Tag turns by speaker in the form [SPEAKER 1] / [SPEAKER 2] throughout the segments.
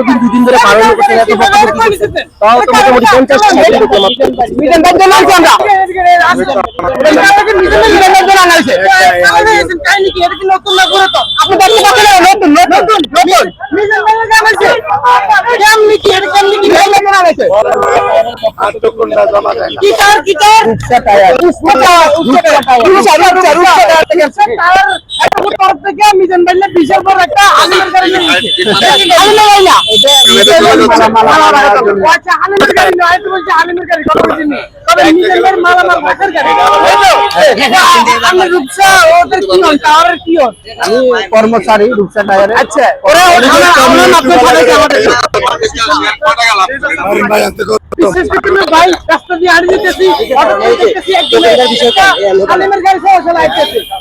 [SPEAKER 1] দিন দুদিন ধরে দিতেছে তাও তো মোটামুটি পঞ্চাশ ষাট থেকে মিজান বিশাল বড় একটা আলিমের গাড়ি আচ্ছা আলিমের গাড়ি বলছে আলিমের গাড়ি কথা বলছি তবে মিজান মালামাল গাড়ি আমি রূপসা ওদের কি হল টাওয়ারের কি হল
[SPEAKER 2] আমি কর্মচারী রূপসা টায়ারে
[SPEAKER 1] আচ্ছা ওরা আমরা আমরা মাত্র আমাদের বিশেষ করে ভাই রাস্তা দিয়ে হারিয়ে যেতেছি অটো দেখতেছি একদম হালিমের গাড়ি সহ চলে আসতেছে তো যে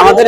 [SPEAKER 1] আমাদের